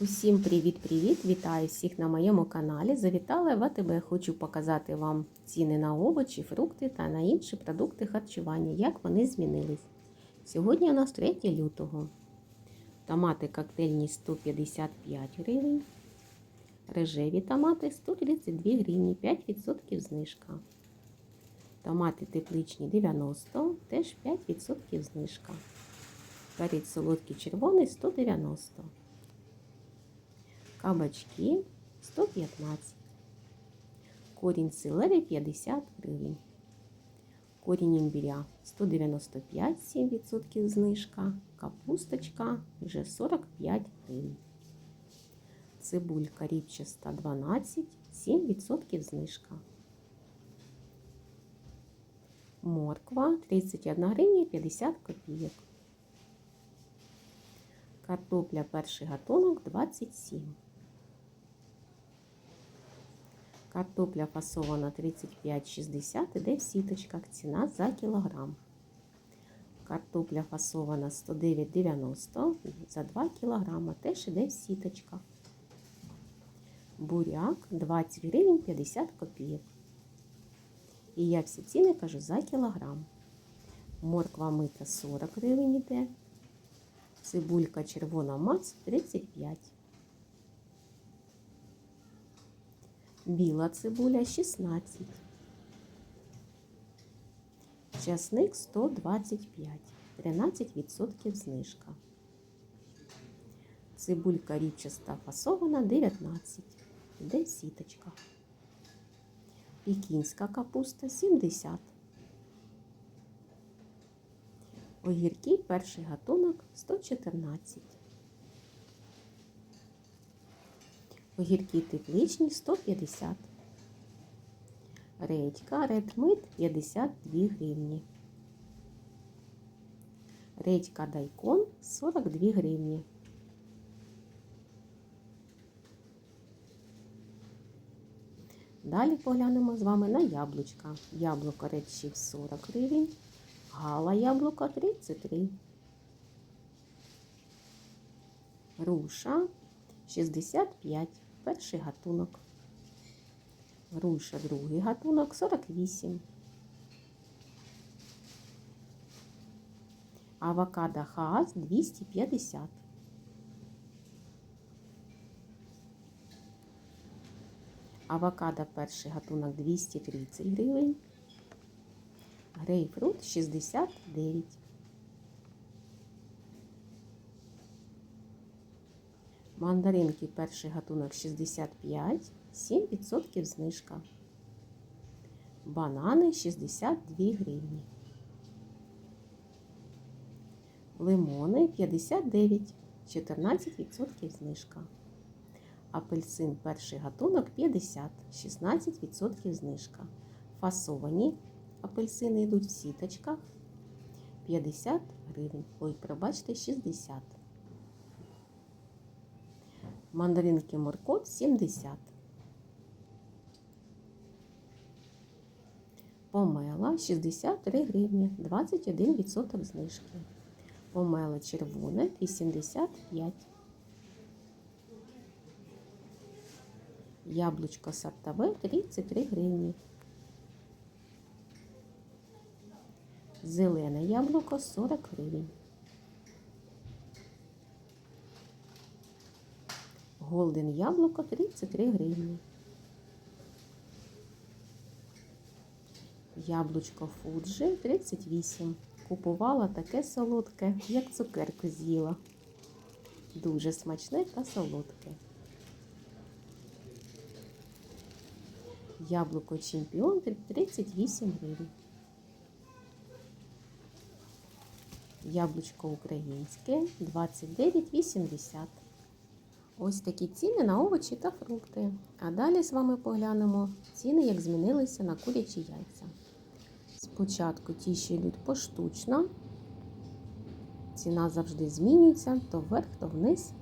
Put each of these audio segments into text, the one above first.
Усім привіт-привіт! Вітаю всіх на моєму каналі. Завітала в АТБ. Хочу показати вам ціни на овочі, фрукти та на інші продукти харчування, як вони змінились. Сьогодні у нас 3 лютого. Томати коктейльні 155 гривень. Рожеві томати 132 гривні, 5% знижка. Томати тепличні 90, теж 5% знижка. Перець солодкий червоний 190. Кабачки 115. Корінь селери 50 гривень. Корінь імбіря 195, 7% знижка. Капусточка вже 45 гривень. Цибулька ріпчаста 12, 7% знижка. Морква 31 гривня 50 копійок. Картопля перший гатунок 27. Картопля фасована 35,60, іде в сіточках. Ціна за кілограм. Картопля фасована 109,90 за 2 кілограма. Теж іде в сіточках. Буряк 20 гривень 50 копійок. І я всі ціни кажу за кілограм. Морква мита 40 гривень іде. Цибулька червона мац 35. Біла цибуля 16. Часник 125. 13% знижка. Цибулька ріпчаста фасована 19. Іде сіточка. Пікінська капуста 70. Огірки перший гатунок 114. Огірки тепличні 150. Редька редмит 52 гривні. Редька дайкон 42 гривні. Далі поглянемо з вами на яблучка. Яблуко редчів 40 гривень. Гала яблуко 33. Руша 65. Перший гатунок. Груша другий гатунок 48. Авокадо хаас 250. Авокадо перший гатунок 230 гривень. Грейпфрут 69. Мандаринки перший гатунок 65, 7% знижка. Банани 62 гривні. Лимони 59, 14% знижка. Апельсин перший гатунок 50, 16% знижка. Фасовані апельсини йдуть в сіточках 50 гривень. Ой, пробачте, 60. Мандаринки моркот 70. Помела 63 гривні, 21% знижки. Помела червоне 85. Яблучко сортове 33 гривні. Зелене яблуко 40 гривень. Голден яблуко 33 гривні. Яблучко Фуджі 38. Купувала таке солодке, як цукерку з'їла. Дуже смачне та солодке. Яблуко чемпіон 38 гривень. Яблучко українське 29,80. Ось такі ціни на овочі та фрукти. А далі з вами поглянемо ціни, як змінилися на курячі яйця. Спочатку ті, що йдуть поштучно. Ціна завжди змінюється то вверх, то вниз.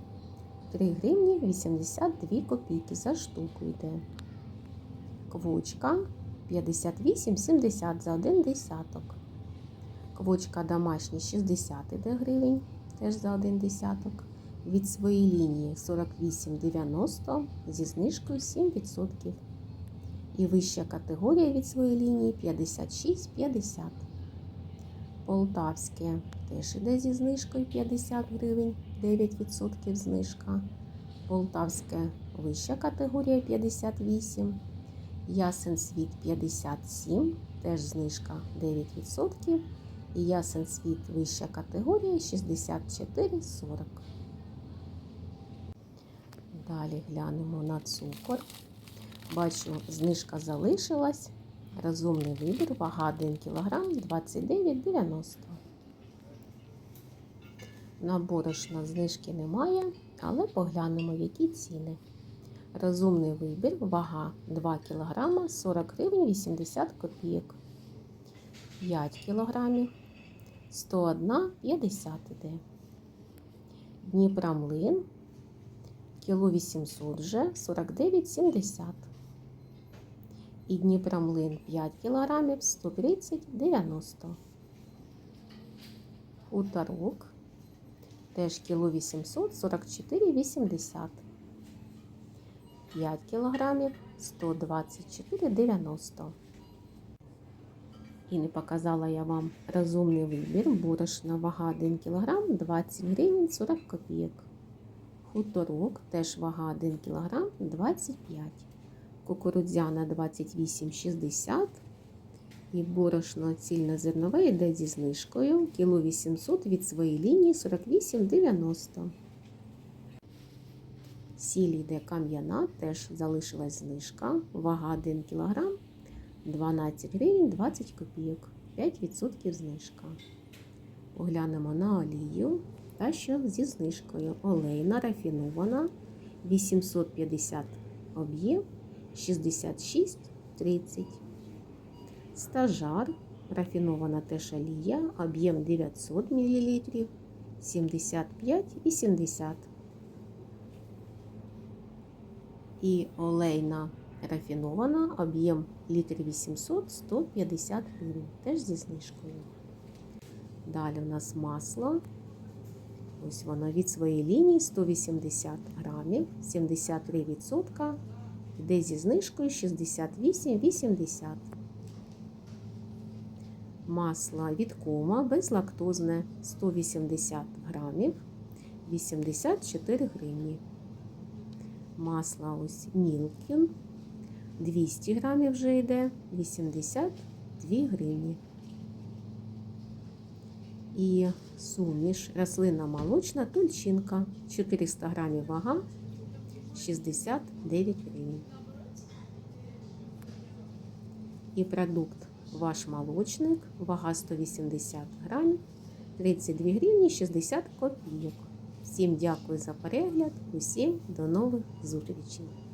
3 гривні 82 копійки за штуку йде. Квочка 58,70 за один десяток. Квочка домашня 60 іде гривень, теж за один десяток. Від своєї лінії 48,90 зі знижкою 7%. І вища категорія від своєї лінії 56,50. Полтавське теж іде зі знижкою 50 гривень, 9% знижка. Полтавське вища категорія 58. Ясен світ 57, теж знижка 9%. І ясен світ вища категорія 64,40. Далі глянемо на цукор. Бачу, знижка залишилась. Розумний вибір, вага 1 кг 29,90. На борошно знижки немає, але поглянемо, які ціни. Розумний вибір, вага 2 кг 40 гривень 80 копійок. 5 кг 101,50 іде. Дніпромлин кіло 800 вже 49,70. І Дніпромлин 5 кг 130,90. Хуторок теж кіло 800 44,80. 5 кг 124,90. І не показала я вам розумний вибір. Борошна вага 1 кг 20 гривень 40 копійок. Хуторок теж вага 1 кг 25 Кукурудзяна 28,60 і борошно цільнозернове йде зі знижкою. Кіло 800 від своєї лінії 48,90. Сіль йде кам'яна, теж залишилась знижка. Вага 1 кг 12 гривень 20 копійок, 5% знижка. Поглянемо на олію, та що зі знижкою. Олейна рафінована 850 об'єм 66,30. Стажар рафінована теж олія, об'єм 900 мл 75,80. І олейна рафінована, об'єм літр 800 150 гривень, теж зі знижкою. Далі у нас масло. Ось воно від своєї лінії 180 грамів, 73%, йде зі знижкою 68,80. Масло від кома безлактозне 180 грамів, 84 гривні. Масло ось Мілкін 200 грамів вже йде 82 гривні. І суміш рослинна молочна тульчинка 400 грамів вага 69 гривень. І продукт ваш молочник, вага 180 грамів 32 гривні 60 копійок. Всім дякую за перегляд, усім до нових зустрічей!